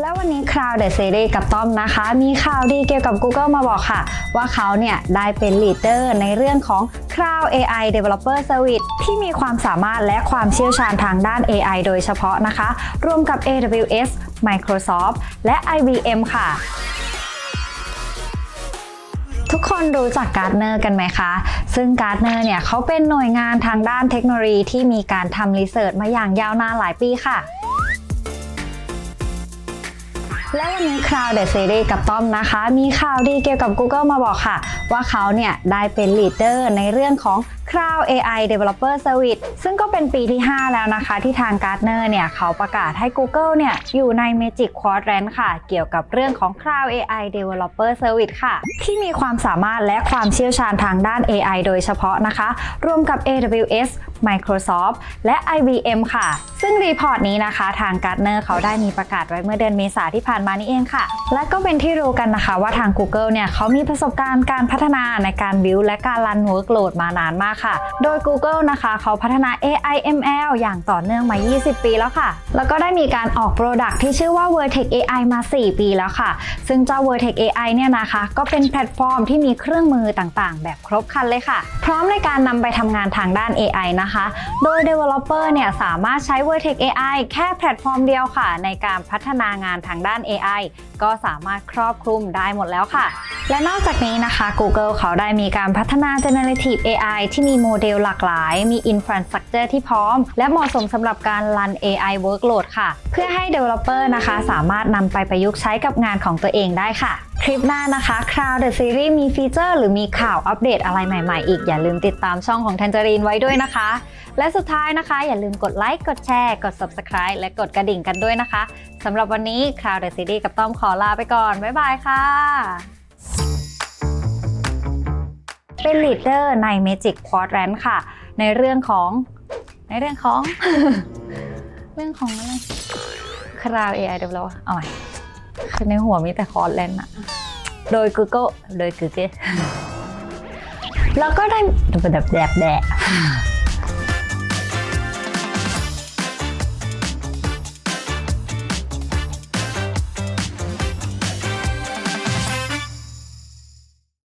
แล้ววันนี้ Cloud The Series กับต้อมนะคะ มีข่าวดีเกี่ยวกับ Google มาบอกค่ะ ว่าเขาเนี่ยได้เป็นลีดเดอร์ในเรื่องของ Cloud AI Developer Service ที่มีความสามารถและความเชี่ยวชาญทางด้าน AI โดยเฉพาะนะคะ รวมกับ AWS Microsoft และ IBM ค่ะทุกคนรู้จักการ์ดเนอร์กันไหมคะ ซึ่งการ์ดเนอร์เนี่ยเขาเป็นหน่วยงานทางด้านเทคโนโลยีที่มีการทำรีเสิร์ชมาอย่างยาวนานหลายปีค่ะ และวันนี้ Cloud The Series กับต้อมนะคะ มีข่าวดีเกี่ยวกับ Google มาบอกค่ะ ว่าเขาเนี่ยได้เป็นลีดเดอร์ในเรื่องของ Cloud AI Developer Service ซึ่งก็เป็นปีที่ 5 แล้วนะคะ ที่ทาง Gartner เนี่ยเขาประกาศให้ Google เนี่ยอยู่ใน Magic Quadrant ค่ะ เกี่ยวกับเรื่องของ Cloud AI Developer Service ค่ะ ที่มีความสามารถและความเชี่ยวชาญทางด้าน AI โดยเฉพาะนะคะ รวมกับ AWS Microsoft และ IBM ค่ะ ซึ่งรีพอร์ตนี้นะคะ ทาง Gartner เขาได้มีประกาศไว้เมื่อเดือนเมษาที่ผ่านมานี่เองค่ะ และก็เป็นที่รู้กันนะคะว่าทาง Google เนี่ยเขามีประสบการณ์การพัฒนาในการ build และการ run workload มานานมากค่ะ โดย Google นะคะเขาพัฒนา AI ML อย่างต่อเนื่องมา 20 ปีแล้วค่ะ แล้วก็ได้มีการออก Product ที่ชื่อว่า Vertex AI มา 4 ปีแล้วค่ะ ซึ่งเจ้า Vertex AI เนี่ยนะคะก็เป็นแพลตฟอร์มที่มีเครื่องมือต่างๆ แบบครบครันเลยค่ะ พร้อมในการนำไปทำงานทางด้าน AI นะคะโดย Developer เนี่ยสามารถใช้ Vertex AI แค่แพลตฟอร์มเดียวค่ะ ในการพัฒนางานทางด้าน AI ก็สามารถครอบคลุมได้หมดแล้วค่ะ และนอกจากนี้นะคะ Google เขาได้มีการพัฒนา Generative AI ที่มีโมเดลหลากหลาย มี Infrastructure ที่พร้อม และเหมาะสมสำหรับการ run AI workload ค่ะ เพื่อให้ Developer นะคะ สามารถนำไปประยุกต์ใช้กับงานของตัวเองได้ค่ะ คลิปหน้านะคะ Cloud The Series มีฟีเจอร์หรือมีข่าวอัปเดตอะไรใหม่ๆอีก อย่าลืมติดตามช่องของ Tangerine ไว้ด้วยนะคะ และสุดท้ายนะคะ อย่าลืมกดไลค์ กดแชร์ กด Subscribe และกดกระดิ่งกันด้วยนะคะสำหรับวันนี้ Cloud The Series กับต้อมขอลาไปก่อน บ๊ายบายค่ะ เป็นลีดเดอร์ใน Magic Quadrant ค่ะ ในเรื่องของ ในเรื่องของ เรื่องของอะไร Cloud AI Developer เอาใหม่ คือในหัวมีแต่คอร์สแลนอะโดย Google โดย Google แล้วก็ได้แบบแบบแบบ